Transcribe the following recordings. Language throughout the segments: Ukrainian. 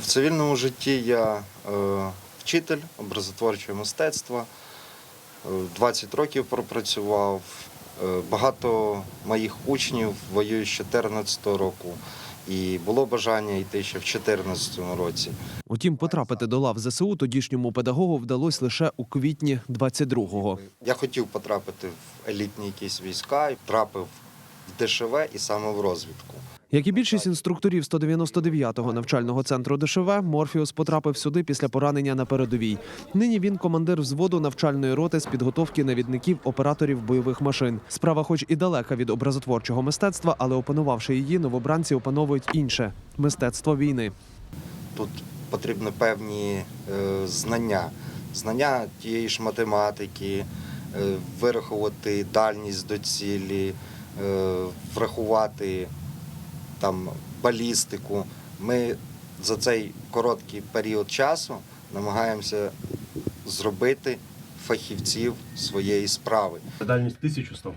В цивільному житті я е, вчитель образотворчого мистецтва. Е, 20 років пропрацював. Е, Багато моїх учнів воюють з 2014 року. І було бажання йти ще в 2014 році. Утім, потрапити до лав ЗСУ тодішньому педагогу вдалося лише у квітні 22-го. Я хотів потрапити в елітні якісь війська, і трапив в ДШВ і саме в розвідку. Як і більшість інструкторів 199-го навчального центру ДШВ, Морфіус потрапив сюди після поранення на передовій. Нині він командир взводу навчальної роти з підготовки навідників операторів бойових машин. Справа, хоч і далека від образотворчого мистецтва, але опанувавши її, новобранці опановують інше мистецтво війни. Тут потрібні певні е, знання, знання тієї ж математики, е, вирахувати дальність до цілі, е, врахувати там балістику. Ми за цей короткий період часу намагаємося зробити фахівців своєї справи. Дальність 1100.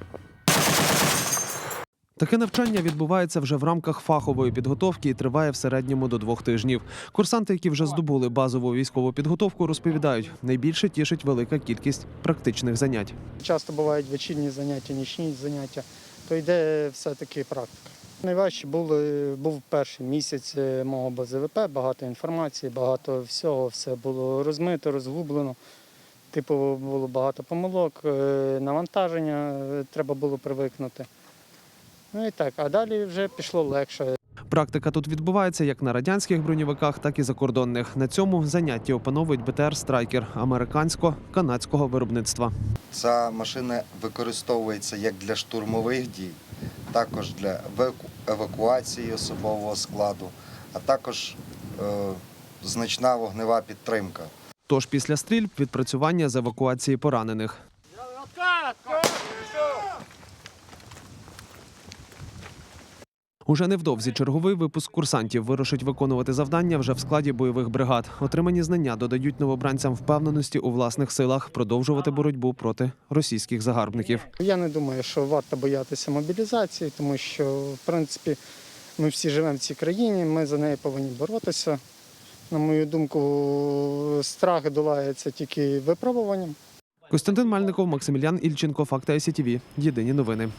Таке навчання відбувається вже в рамках фахової підготовки і триває в середньому до двох тижнів. Курсанти, які вже здобули базову військову підготовку, розповідають, найбільше тішить велика кількість практичних занять. Часто бувають вечірні заняття, нічні заняття, то йде все-таки практика. Найважче були, був перший місяць е, мого БЗВП, багато інформації, багато всього, все було розмито, розгублено. Типу було багато помилок, е, навантаження е, треба було привикнути. Ну і так, а далі вже пішло легше. Практика тут відбувається як на радянських броньовиках, так і закордонних. На цьому занятті опановують БТР Страйкер американсько-канадського виробництва. Ця машина використовується як для штурмових дій, також для евакуації особового складу, а також е, значна вогнева підтримка. Тож після стрільб відпрацювання з евакуації поранених. Уже невдовзі черговий випуск курсантів вирушить виконувати завдання вже в складі бойових бригад. Отримані знання додають новобранцям впевненості у власних силах продовжувати боротьбу проти російських загарбників. Я не думаю, що варто боятися мобілізації, тому що, в принципі, ми всі живемо в цій країні, ми за неї повинні боротися. На мою думку, страх долається тільки випробуванням. Костянтин Мальников, Максимілян Ільченко, Факти СІТВ. Єдині новини.